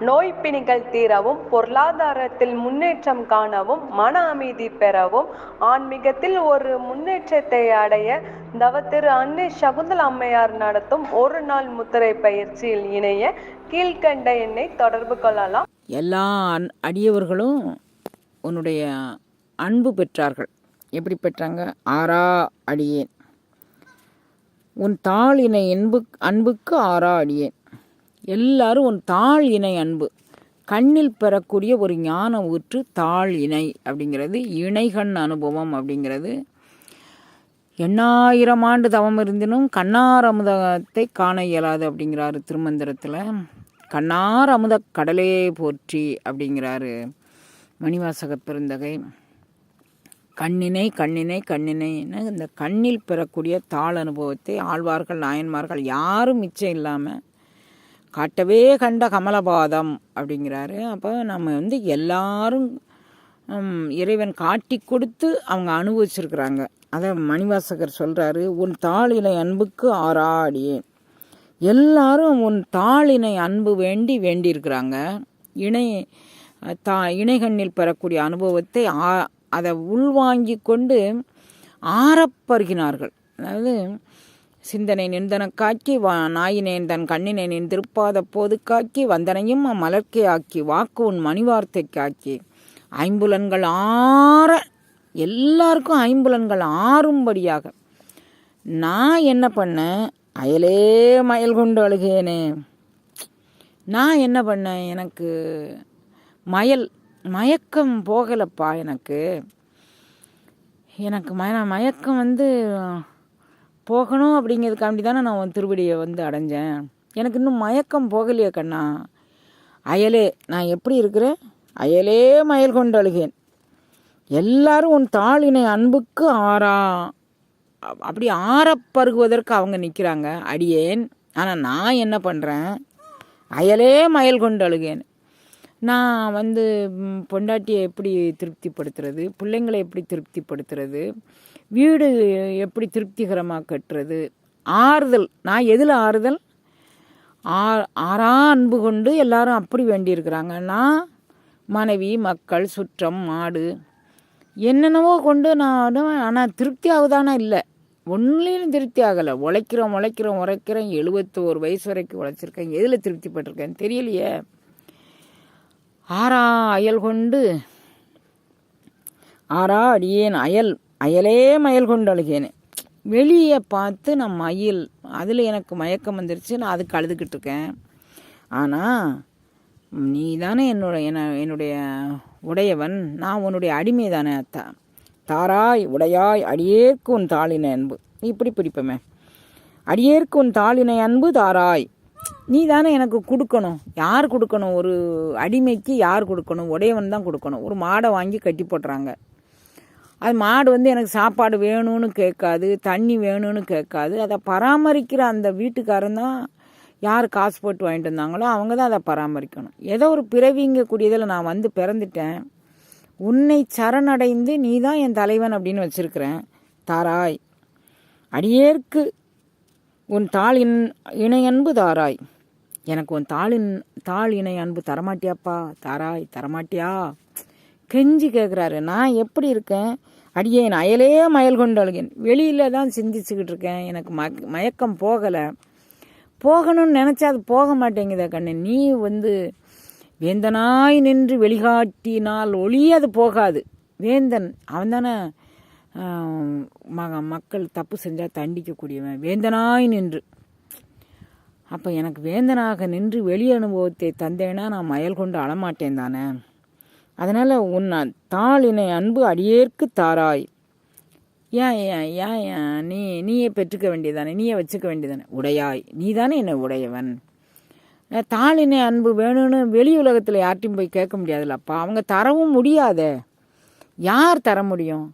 நோய் பிணிகள் தீரவும் பொருளாதாரத்தில் முன்னேற்றம் காணவும் மன அமைதி பெறவும் ஆன்மீகத்தில் ஒரு முன்னேற்றத்தை அடைய தவத்திரு அன்னை சகுந்தல அம்மையார் நடத்தும் ஒரு நாள் முத்திரை பயிற்சியில் இணைய கீழ்கண்ட எண்ணை தொடர்பு கொள்ளலாம். எல்லா அன் அடியவர்களும் உன்னுடைய அன்பு பெற்றார்கள். எப்படி பெற்றாங்க? ஆறா அடியேன். உன் தாளினை இணை அன்புக்கு ஆறா அடியேன். எல்லாரும் உன் தாழ் இணை அன்பு. கண்ணில் பெறக்கூடிய ஒரு ஞான ஊற்று தாழ் இணை அப்படிங்கிறது இணைகண் அனுபவம் அப்படிங்கிறது. எண்ணாயிரம் ஆண்டு தவம் இருந்தினும் கண்ணார் அமுதத்தை காண இயலாது அப்படிங்கிறாரு திருமந்திரத்தில். கண்ணார் அமுத கடலே போற்றி அப்படிங்கிறாரு மணிவாசக பெருந்தகை. கண்ணினை கண்ணினை கண்ணினைன்னு இந்த கண்ணில் பெறக்கூடிய தாள் அனுபவத்தை ஆழ்வார்கள் நாயன்மார்கள் யாரும் மிச்சம் இல்லாமல் காட்டவே கண்ட கமலபாதம் அப்படிங்கிறாரு. அப்போ நம்ம வந்து எல்லாரும் இறைவன் காட்டி கொடுத்து அவங்க அனுபவிச்சிருக்கிறாங்க. அதை மணிவாசகர் சொல்கிறாரு உன் தாளினை அன்புக்கு ஆறாடியேன் எல்லாரும் உன் தாளினை அன்பு வேண்டி வேண்டியிருக்கிறாங்க. இணை தா இணைகண்ணில் பெறக்கூடிய அனுபவத்தை ஆ அதை உள்வாங்கி கொண்டு ஆறப்பருகினார்கள். அதாவது சிந்தனை நின்றன காக்கி வா நாயினேன் தன் கண்ணினை திருப்பாத போது காக்கி வந்தனையும் மலர்க்கை ஆக்கி வாக்கு உன் மணிவார்த்தை காக்கி. ஐம்புலன்கள் ஆற எல்லாருக்கும் ஐம்புலன்கள் ஆறும்படியாக. நான் என்ன பண்ணேன் அயலே மயல் கொண்டு அழுகேனே. நான் என்ன பண்ணேன் எனக்கு மயல் மயக்கம் போகலப்பா எனக்கு. எனக்கு மய மயக்கம் வந்து போகணும் அப்படிங்கிறதுக்காண்டி தானே நான் திருவடியை வந்து அடைஞ்சேன். எனக்கு இன்னும் மயக்கம் போகலையே கண்ணா. அயலே நான் எப்படி இருக்கிறேன்? அயலே மயல் கொண்டு அழுகேன். எல்லாரும் உன் தாளினை அன்புக்கு ஆறா. அப்படி அப்படி ஆறப்பருகுவதற்கு அவங்க நிற்கிறாங்க அடியேன். ஆனால் நான் என்ன பண்ணுறேன் அயலே மயல் கொண்டு அழுகேன். நான் வந்து பொண்டாட்டியை எப்படி திருப்திப்படுத்துறது? பிள்ளைங்களை எப்படி திருப்திப்படுத்துறது? வீடு எப்படி திருப்திகரமாக கட்டுறது ஆறுதல் நான் எதில் ஆறுதல்? ஆ ஆறா அன்பு கொண்டு எல்லாரும் அப்படி வேண்டியிருக்கிறாங்க. நான் மனைவி மக்கள் சுற்றம் மாடு என்னென்னவோ கொண்டு நான் ஆனால் திருப்தி ஆகுதானா இல்லை. ஒன்றுலையும் திருப்தி ஆகலை உழைக்கிறோம் உழைக்கிறோம் உழைக்கிறேன் எழுபத்தோரு வயசு வரைக்கும் உழைச்சிருக்கேன். எதில் திருப்திப்பட்டிருக்கேன் தெரியலையே. ஆறா அயல் கொண்டு ஆறா அடியேன் அயல். அயலே மயல் கொண்டு அழுகேனே வெளியே பார்த்து நான் மயில் அதில் எனக்கு மயக்கம் வந்துருச்சு நான் அதுக்கு அழுதுகிட்டு இருக்கேன். ஆனால் நீ தானே என்னோட என்ன என்னுடைய உடையவன் நான் உன்னுடைய அடிமை தானே அத்தா. தாராய் உடையாய் அடியேற்கு உன் தாளின அன்பு. இப்படி பிடிப்பமே. அடியேற்கு உன் தாளின அன்பு தாராய். நீ தானே எனக்கு கொடுக்கணும். யார் கொடுக்கணும்? ஒரு அடிமைக்கு யார் கொடுக்கணும்? உடையவன் தான் கொடுக்கணும். ஒரு மாடை வாங்கி கட்டி போட்டுறாங்க. அது மாடு வந்து எனக்கு சாப்பாடு வேணும்னு கேட்காது தண்ணி வேணும்னு கேட்காது. அதை பராமரிக்கிற அந்த வீட்டுக்காரன் தான் யார் காசு போட்டு வாங்கிட்டு வந்தாங்களோ அவங்க தான் அதை பராமரிக்கணும். ஏதோ ஒரு பிறவிங்க கூடியதில் நான் வந்து பிறந்துட்டேன். உன்னை சரணடைந்து நீ தான் என் தலைவன் அப்படின்னு வச்சுருக்கிறேன். தாராய். அடியேற்கு உன் தாளின் இணை அன்பு தாராய். எனக்கு உன் தாளின் தாள் இணை அன்பு தரமாட்டியாப்பா. தாராய் தரமாட்டியா? கெஞ்சி கேட்குறாரு நான் எப்படி இருக்கேன்? அடியேன் அயலே மயல் கொண்டு அழுகேன் வெளியில் தான் சிந்திச்சுக்கிட்டு இருக்கேன். எனக்கு ம மயக்கம் போகலை. போகணும்னு நினச்சா அது போக மாட்டேங்குதா கண்ணு. நீ வந்து வேந்தனாய் நின்று வெளிகாட்டினால் ஒளி அது போகாது. வேந்தன் அவன் தானே மக மக்கள் தப்பு செஞ்சால் தண்டிக்கக்கூடியவன். வேந்தனாய் நின்று. அப்போ எனக்கு வேந்தனாக நின்று வெளி அனுபவத்தை தந்தேன்னா நான் மயல் கொண்டு அழமாட்டேன் தானே? அதனால் உன் தாளினை அன்பு அடியேற்கு தாராய். ஏன் ஏன் ஏன் ஏன்? நீ நீயே பெற்றுக்க வேண்டியதானே? நீயே வச்சுக்க வேண்டியதானே? உடையாய். நீ தானே என்னை உடையவன். தாளினை அன்பு வேணும்னு வெளி உலகத்தில் யார்ட்டையும் போய் கேட்க முடியாதுல்லப்பா அவங்க தரவும் முடியாதே. யார் தர முடியும்?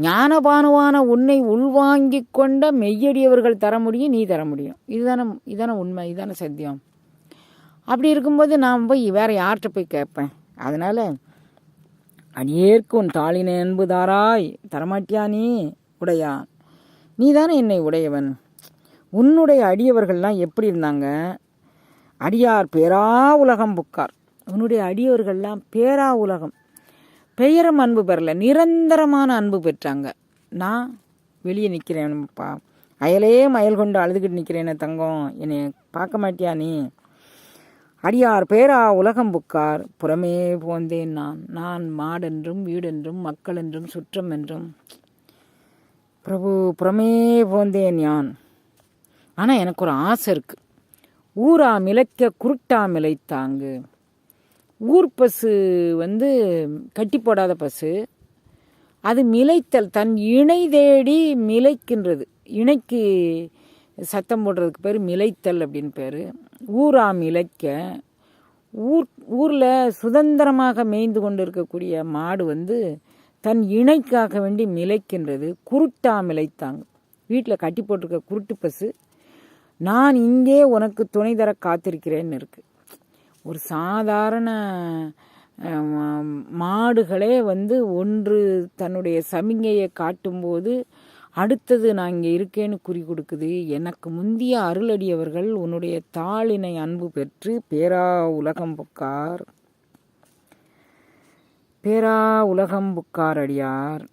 ஞானபானுவான உன்னை உள்வாங்கி கொண்ட மெய்யடியவர்கள் தர முடியும் நீ தர முடியும். இதுதானே இதுதானே உண்மை இதுதானே சத்தியம். அப்படி இருக்கும்போது நான் போய் வேறு யார்கிட்ட போய் கேட்பேன்? அதனால் அடியேற்கும் உன் தாளினை அன்பு தாராய் தரமாட்டியா நீ உடையா? நீ தானே என்னை உடையவன்? உன்னுடைய அடியவர்கள்லாம் எப்படி இருந்தாங்க? அடியார் பேரா உலகம் புக்கார். உன்னுடைய அடியவர்கள்லாம் பேரா உலகம். பெயரும் அன்பு பெறல நிரந்தரமான அன்பு பெற்றாங்க. நான் வெளியே நிற்கிறேன்ப்பா அயலே மயல் கொண்டு அழுதுகிட்டு நிற்கிறேனே தங்கம். என்னை பார்க்க மாட்டியா நீ? அடியார் பேரா உலகம் புக்கார் புறமே போந்தேன் நான். நான் மாடென்றும் வீடென்றும் மக்கள் என்றும் சுற்றம் என்றும் பிரபு புறமே போந்தேன் யான். ஆனால் எனக்கு ஒரு ஆசை இருக்குது ஊரா மிளைக்க குருட்டா மிளைத்தாங்கு. ஊர் பசு வந்து கட்டி போடாத பசு. அது மிளைத்தல் தன் இணை தேடி மிளைக்கின்றது. இணைக்கு சத்தம் போடுறதுக்கு பேர் மிளைத்தல் அப்படின்னு பேர். ஊரா மிளைக்க. ஊர் ஊரில் சுதந்திரமாக மேய்ந்து கொண்டு இருக்கக்கூடிய மாடு வந்து தன் இணைக்காக வேண்டி மிளைக்கின்றது. குருட்டா மிளைத்தாங்க. வீட்டில் கட்டி போட்டிருக்க குருட்டு பசு நான் இங்கே உனக்கு துணை தர காத்திருக்கிறேன்னு இருக்கு. ஒரு சாதாரண மாடுகளே வந்து ஒன்று தன்னுடைய சமிகையை காட்டும்போது அடுத்தது நான் இங்கே இருக்கேன்னு குறி கொடுக்குது. எனக்கு முந்திய அருளடியவர்கள் உன்னுடைய தாளினை அன்பு பெற்று பேரா உலகம் புக்கார். பேரா உலகம் புக்கார் அடியார்.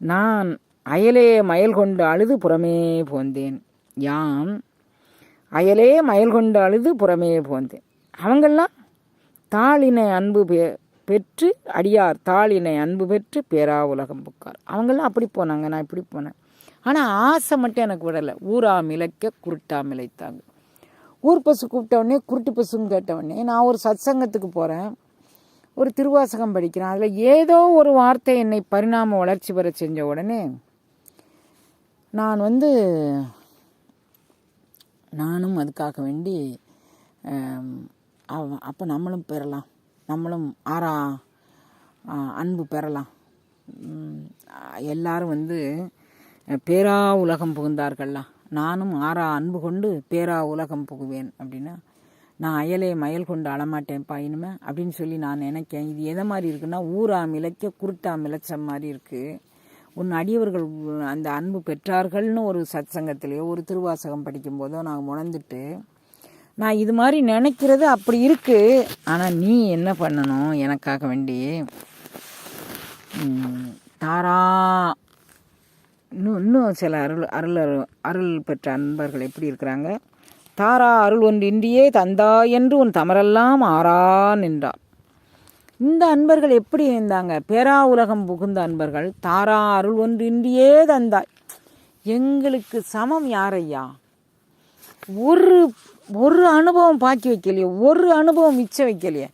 நான் அயலே மயல் கொண்டு அழுது புறமே போந்தேன். யான் அயலே மயல் கொண்டு அழுது புறமே போந்தேன். அவங்கெல்லாம் தாளினை அன்பு பே பெற்று அடியார் தாளினை அன்பு பெற்று பேரா உலகம் புக்கார். அவங்களாம் அப்படி போனாங்க நான் இப்படி போனேன். ஆனால் ஆசை மட்டும் எனக்கு விடலை. ஊரா மிளைக்க குருட்டா மிளைத்தாங்க. ஊர் பசு கூப்பிட்ட உடனே குருட்டு பசுன்னு கேட்டவொடனே நான் ஒரு சத்சங்கத்துக்கு போகிறேன் ஒரு திருவாசகம் படிக்கிறேன். அதில் ஏதோ ஒரு வார்த்தை என்னை பரிணாம வளர்ச்சி பெற செஞ்ச உடனே நான் வந்து நானும் அதுக்காக வேண்டி அப்போ நம்மளும் பெறலாம். நம்மளும் ஆறா அன்பு பெறலாம். எல்லாரும் வந்து பேரா உலகம் புகுந்தார்கள்லாம் நானும் ஆறா அன்பு கொண்டு பேரா உலகம் புகுவேன் அப்படின்னா நான் அயலே மயல் கொண்டு அழமாட்டேன்ப்பா இனிமே அப்படின்னு சொல்லி நான் நினைக்கேன். இது எதை மாதிரி இருக்குன்னா ஊரா மிளைக்க குருட்டா மிளைச்ச மாதிரி இருக்குது உன் அடியவர்கள் அந்த அன்பு பெற்றார்கள்னு ஒரு சத்சங்கத்திலேயோ ஒரு திருவாசகம் படிக்கும்போதோ நான் உணர்ந்துட்டு நான் இது மாதிரி நினைக்கிறது அப்படி இருக்கு. ஆனால் நீ என்ன பண்ணணும்? எனக்காக வேண்டி. தாரா. இன்னும் இன்னும் சில அருள் அருள் அருள் பெற்ற அன்பர்கள் எப்படி இருக்கிறாங்க? தாரா அருள் ஒன்றின்றியே தந்தா என்று உன் தமரெல்லாம் ஆறா நின்றார் இந்த அன்பர்கள் எப்படி இருந்தாங்க? பேரா உலகம் புகுந்த அன்பர்கள் தாரா அருள் ஒன்றின்றியே தந்தாய். எங்களுக்கு சமம் யாரையா ஒரு ஒரு அனுபவம் பாக்கி வைக்கலையே ஒரு அனுபவம் மிச்சம் வைக்கலையே.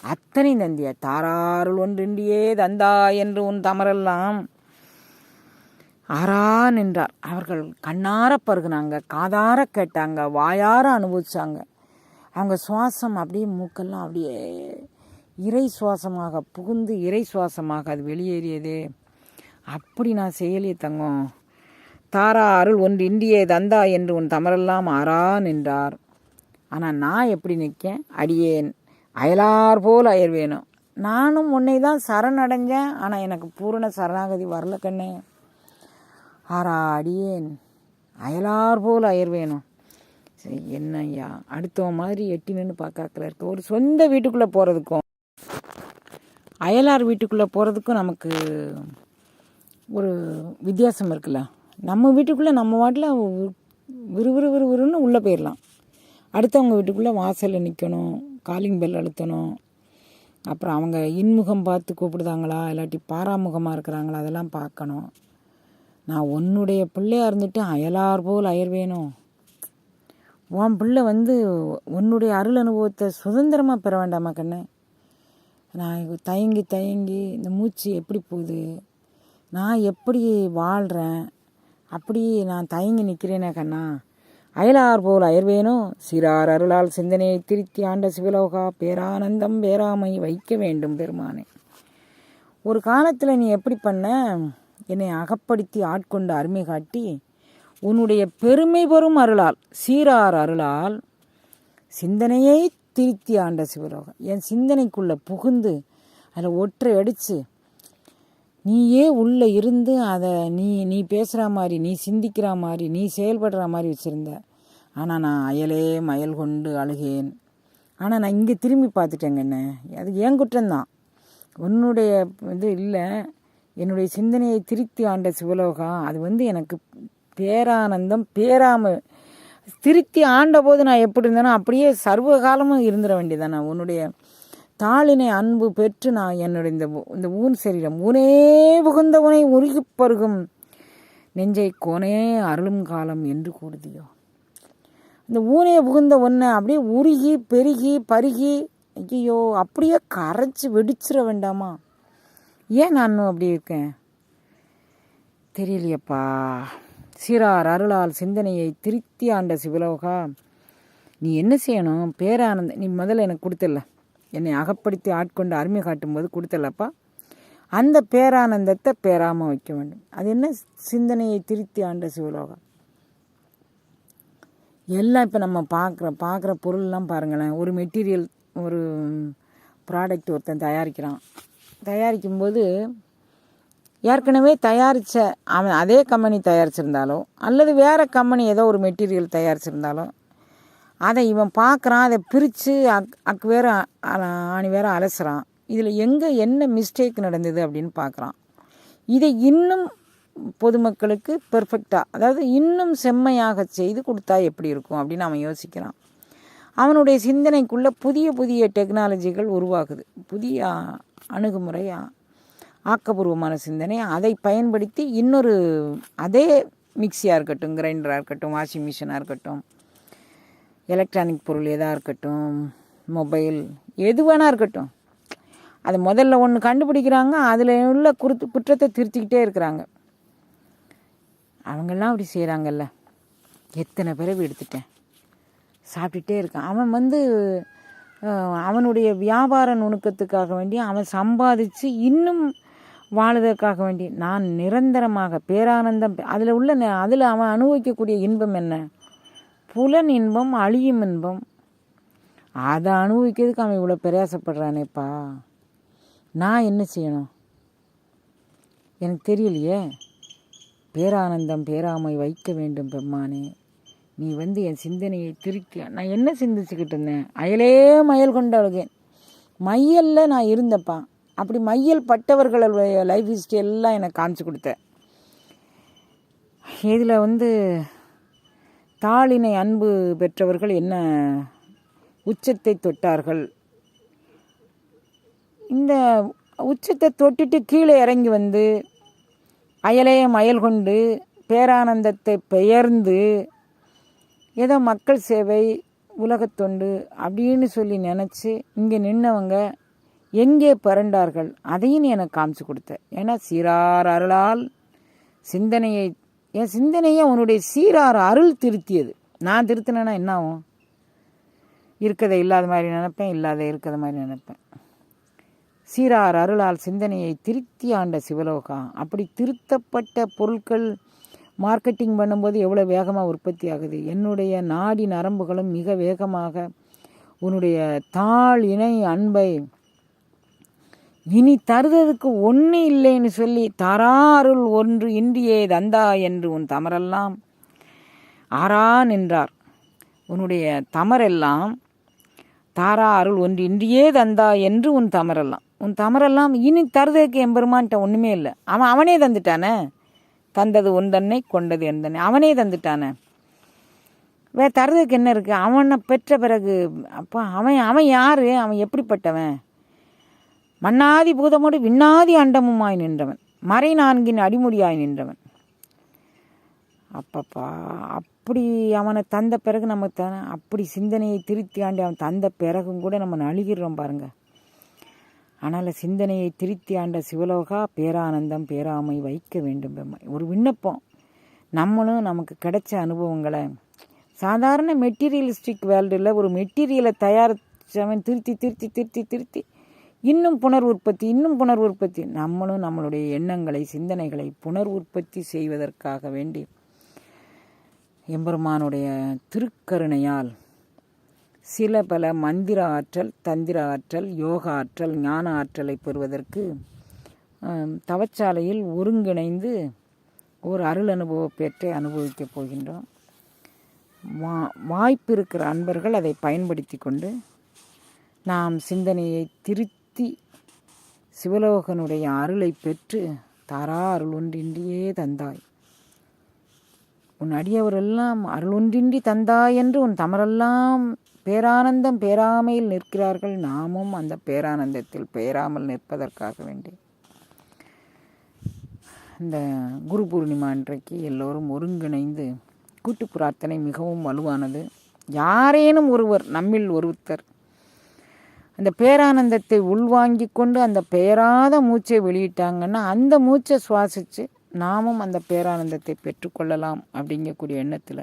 அத்தனை தந்திய தாராருள் ஒன்றின்றியே தந்தா என்று உன் தமரெல்லாம். ஆறா நின்றார். அவர்கள் கண்ணார பருகுனாங்க காதார கேட்டாங்க வாயார அனுபவிச்சாங்க. அவங்க சுவாசம் அப்படியே மூக்கெல்லாம் அப்படியே இறை சுவாசமாக புகுந்து இறை சுவாசமாக அது வெளியேறியதே. அப்படி நான் செயலிய தங்கம். தாரா அருள் ஒன்று இந்தியே தந்தா என்று உன் தமரெல்லாம் ஆறா நின்றார். ஆனால் நான் எப்படி நிற்கேன் அடியேன். அயலார் போல் அயர் வேணும் நானும் உன்னை தான் சரணடைஞ்சேன். ஆனால் எனக்கு பூரண சரணாகதி வரல கண்ணே. ஆறா அடியேன். அயலார் போல் அயர் வேணும் சரி என்ன ஐயா? அடுத்தவன் மாதிரி எட்டி நின்று பார்க்காக்கல இருக்க ஒரு சொந்த வீட்டுக்குள்ளே போகிறதுக்கும் அயலார் வீட்டுக்குள்ளே போகிறதுக்கும் நமக்கு ஒரு வித்தியாசம் இருக்குல்ல. நம்ம வீட்டுக்குள்ளே நம்ம வாட்டில் விறுவிறு விறுவிறுன்னு உள்ளே போயிடலாம் அடுத்தவங்க வீட்டுக்குள்ளே வாசலில் நிற்கணும் காலிங் பெல் அழுத்தணும். அப்புறம் அவங்க இன்முகம் பார்த்து கூப்பிடுதாங்களா இல்லாட்டி பாராமுகமாக இருக்கிறாங்களா அதெல்லாம் பார்க்கணும். நான் உன்னுடைய பிள்ளையாக இருந்துட்டு அயலார் போல் அயர் வேணும். உன் பிள்ளை வந்து உன்னுடைய அருள் அனுபவத்தை சுதந்திரமாக பெற வேண்டாமா கண்ணு? நான் தயங்கி தயங்கி இந்த மூச்சு எப்படி போகுது? நான் எப்படி வாழ்கிறேன் அப்படி நான் தயங்கி நிற்கிறேனே கண்ணா. அயலார் போல் அயர்வேனோ சிறார் அருளால் சிந்தனையை திருத்தி ஆண்ட சிவலோகா பேரானந்தம் பேராமை வைக்க வேண்டும் பெருமானே. ஒரு காலத்தில் நீ எப்படி பண்ண? என்னை அகப்படுத்தி ஆட்கொண்ட அருமை காட்டி உன்னுடைய பெருமை பெறும் அருளால் சீரார் அருளால் சிந்தனையை திருத்தி ஆண்ட சிவலோகம் என் சிந்தனைக்குள்ளே புகுந்து அதில் ஒற்றை அடித்து நீயே உள்ளே இருந்து அதை நீ நீ பேசுகிற மாதிரி நீ சிந்திக்கிற மாதிரி நீ செயல்படுற மாதிரி வச்சுருந்த. ஆனால் நான் அயலே மயல் கொண்டு அழுகேன். ஆனால் நான் இங்கே திரும்பி பார்த்துட்டேங்க என்ன? அது ஏன் குற்றம்தான். உன்னுடைய இது இல்லை. என்னுடைய சிந்தனையை திருத்தி ஆண்ட சிவலோகா அது வந்து எனக்கு பேரானந்தம் பேராம திருத்தி ஆண்ட போது நான் எப்படி இருந்தேனோ அப்படியே சர்வ காலமும் இருந்துட வேண்டியதானே உன்னுடைய தாளினை அன்பு பெற்று நான் என்னுடைய இந்த இந்த ஊன் சரீரம் ஊனே புகுந்தவனை உருகி உருகிப் பருகும் நெஞ்சை கோனே அருளும் காலம் என்று கூறுதியோ. இந்த ஊனே புகுந்த ஒன்றை அப்படியே உருகி பெருகி பருகி ஐயோ அப்படியே கரைச்சி வெடிச்சிட வேண்டாமா? ஏன் நான் அப்படி இருக்கேன்? தெரியலையப்பா. சிறார் அருளால் சிந்தனையை திருத்தி ஆண்ட சிவலோகா நீ என்ன செய்யணும்? பேரானந்த நீ முதல்ல எனக்கு கொடுத்துடல என்னை அகப்படுத்தி ஆட்கொண்டு அருமை காட்டும்போது கொடுத்தலப்பா. அந்த பேரானந்தத்தை பேராமல் வைக்க வேண்டும். அது என்ன? சிந்தனையை திருத்தி ஆண்ட சிவலோகம். எல்லாம் இப்போ நம்ம பார்க்குற பார்க்குற பொருள்லாம் பாருங்களேன். ஒரு மெட்டீரியல் ஒரு ப்ராடக்ட் ஒருத்தன் தயாரிக்கிறான். தயாரிக்கும்போது ஏற்கனவே தயாரித்த அவன் அதே கம்பெனி தயாரிச்சிருந்தாலோ அல்லது வேறு கம்பெனி ஏதோ ஒரு மெட்டீரியல் தயாரிச்சிருந்தாலோ அதை இவன் பார்க்குறான் அதை பிரித்து அக் அக்கு வேற ஆணி வேற அலசுறான். இதில் எங்கே என்ன மிஸ்டேக் நடந்தது அப்படின்னு பார்க்குறான். இதை இன்னும் பொதுமக்களுக்கு பெர்ஃபெக்டாக அதாவது இன்னும் செம்மையாக செய்து கொடுத்தா எப்படி இருக்கும் அப்படின்னு அவன் யோசிக்கிறான். அவனுடைய சிந்தனைக்குள்ளே புதிய புதிய டெக்னாலஜிகள் உருவாகுது. புதிய அணுகுமுறையாக ஆக்கப்பூர்வமான சிந்தனை அதை பயன்படுத்தி இன்னொரு அதே மிக்சியாக இருக்கட்டும் கிரைண்டராக இருக்கட்டும் வாஷிங் மிஷினாக இருக்கட்டும் எலக்ட்ரானிக் பொருள் எதாக இருக்கட்டும் மொபைல் எது வேணா இருக்கட்டும். அது முதல்ல ஒன்று கண்டுபிடிக்கிறாங்க அதில் உள்ள குறுத்து குற்றத்தை திருத்திக்கிட்டே இருக்கிறாங்க. அவங்கெல்லாம் அப்படி செய்கிறாங்கல்ல எத்தனை பிறவி எடுத்துட்டேன். சாப்பிட்டுட்டே இருக்கான். அவன் வந்து அவனுடைய வியாபார நுணுக்கத்துக்காக வேண்டி அவன் சம்பாதிச்சு இன்னும் வாழுதற்காக வேண்டி நான் நிரந்தரமாக பேரானந்தம் அதில் உள்ள அதில் அவன் அனுபவிக்கக்கூடிய இன்பம் என்ன? புலன் இன்பம் அழியும் இன்பம் அதை அனுபவிக்கிறதுக்கு அவன் இவ்வளோ பிரயாசப்படுறானேப்பா. நான் என்ன செய்யணும்? எனக்கு தெரியலையே. பேரானந்தம் பேராமை வைக்க வேண்டும் பெம்மானே நீ வந்து என் சிந்தனையை திருக்கி நான் என்ன சிந்திச்சுக்கிட்டு இருந்தேன்? அயலே மயல் கொண்டு அழுகேன். மையலில் நான் இருந்தப்பா அப்படி மையல் பட்டவர்களுடைய லைஃப் ஹிஸ்ட்ரி எல்லாம் எனக்கு காமிச்சு கொடுத்த இதில் வந்து தாளினை அன்பு பெற்றவர்கள் என்ன உச்சத்தை தொட்டார்கள்? இந்த உச்சத்தை தொட்டுட்டு கீழே இறங்கி வந்து அயலே மயல் கொண்டு பேரானந்தத்தை பெயர்ந்து ஏதோ மக்கள் சேவை உலகத்தொண்டு அப்படின்னு சொல்லி நினச்சி இங்கே நின்னவங்க எங்கே பிறண்டார்கள் அதையும் எனக்கு காமிச்சு கொடுத்த. ஏன்னா சீரார் அருளால் சிந்தனையை என் சிந்தனையை உன்னுடைய சீரார் அருள் திருத்தியது. நான் திருத்தினேன்னா என்ன ஆகும் இருக்கதை இல்லாத மாதிரி நினைப்பேன் இல்லாத இருக்கிற மாதிரி நினைப்பேன். சீரார் அருளால் சிந்தனையை திருத்தி ஆண்ட சிவலோகா. அப்படி திருத்தப்பட்ட பொருட்கள் மார்க்கெட்டிங் பண்ணும்போது எவ்வளோ வேகமாக உற்பத்தி ஆகுது? என்னுடைய நாடி நரம்புகளும் மிக வேகமாக உன்னுடைய தாழ் இணை அன்பை இனி தருததுக்கு ஒன்று இல்லைன்னு சொல்லி தாராருள் ஒன்று இன்றியே தந்தா என்று உன் தமரெல்லாம் ஆறா நின்றார் உன்னுடைய தமரெல்லாம் தாரா அருள் ஒன்று இன்றியே தந்தா என்று உன் தமரெல்லாம். உன் தமரெல்லாம் இனி தருதற்கு எம்பெருமான்ட்ட ஒன்றுமே இல்லை. அவன் அவனே தந்துட்டானே? தந்தது ஒன்றன்னை கொண்டது எந்தன்னை அவனே தந்துட்டானே? வே தருதற்கு என்ன இருக்குது அவனை பெற்ற பிறகு அப்பா அவன் அவன் யார்? அவன் எப்படிப்பட்டவன்? மன்னாதி பூதமோடு விண்ணாதி அண்டமுமாய் நின்றவன். மறை நான்கின் அடிமுடியாய் நின்றவன். அப்பப்பா அப்படி அவனை தந்த பிறகு நம்ம த அப்படி சிந்தனையை திருத்தி ஆண்டி அவன் தந்த பிறகும் கூட நம்ம நழுகிறோம் பாருங்க. ஆனால் சிந்தனையை திருத்தி ஆண்ட சிவலோகா பேரானந்தம் பேராமை வைக்க வேண்டும் பெம்மை ஒரு விண்ணப்பம். நம்மளும் நமக்கு கிடைச்ச அனுபவங்களை. சாதாரண மெட்டீரியலிஸ்டிக் வேர்ல்டில் ஒரு மெட்டீரியலை தயாரித்தவன் திருத்தி திருத்தி திருத்தி திருத்தி இன்னும் புனர் உற்பத்தி இன்னும் புனர் உற்பத்தி நம்மளும் நம்மளுடைய எண்ணங்களை சிந்தனைகளை புனர் உற்பத்தி செய்வதற்காக வேண்டி எம்பெருமானுடைய திருக்கருணையால் சில பல மந்திர ஆற்றல் தந்திர ஆற்றல் யோக ஆற்றல் ஞான ஆற்றலை பெறுவதற்கு தவச்சாலையில் ஒருங்கிணைந்து ஒரு அருள் அனுபவ பேற்றை அனுபவிக்கப் போகின்றோம். வா வாய்ப்பு இருக்கிற அன்பர்கள் அதை பயன்படுத்தி கொண்டு நாம் சிந்தனையை சக்தி சிவலோகனுடைய அருளை பெற்று தாரா அருள் ஒன்றின்றியே தந்தாய். உன் அடியவரெல்லாம் அருள் ஒன்றின்றி தந்தாய் என்று உன் தமரெல்லாம் பேரானந்தம் பேராமையில் நிற்கிறார்கள். நாமும் அந்த பேரானந்தத்தில் பேராமல் நிற்பதற்காக வேண்டி. இந்த குரு பூர்ணிமா அன்றைக்கு எல்லோரும் ஒருங்கிணைந்து கூட்டு பிரார்த்தனை மிகவும் வலுவானது. யாரேனும் ஒருவர் நம்மில் ஒருத்தர் அந்த பேரானந்தத்தை உள்வாங்கி கொண்டு அந்த பெயராத மூச்சை வெளியிட்டாங்கன்னா அந்த மூச்சை சுவாசித்து நாமும் அந்த பேரானந்தத்தை பெற்றுக்கொள்ளலாம் அப்படிங்கக்கூடிய எண்ணத்தில்.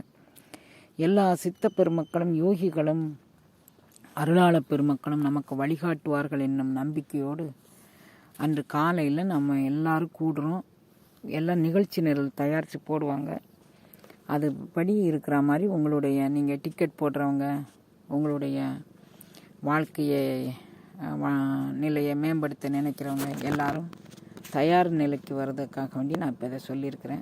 எல்லா சித்த பெருமக்களும் யோகிகளும் அருளாள பெருமக்களும் நமக்கு வழிகாட்டுவார்கள் என்னும் நம்பிக்கையோடு அன்று காலையில் நம்ம எல்லாரும் கூடுறோம். எல்லாம் நிகழ்ச்சி நிரல் தயாரித்து போடுவாங்க. அதுபடி இருக்கிற மாதிரி உங்களுடைய நீங்கள் டிக்கெட் போடுறவங்க உங்களுடைய வாழ்க்கையை வா- நிலையை மேம்படுத்த நினைக்கிறவங்க எல்லாரும் தயார் நிலைக்கு வர்றதுக்காக வேண்டி நான் இப்போ இதை சொல்லியிருக்கிறேன்.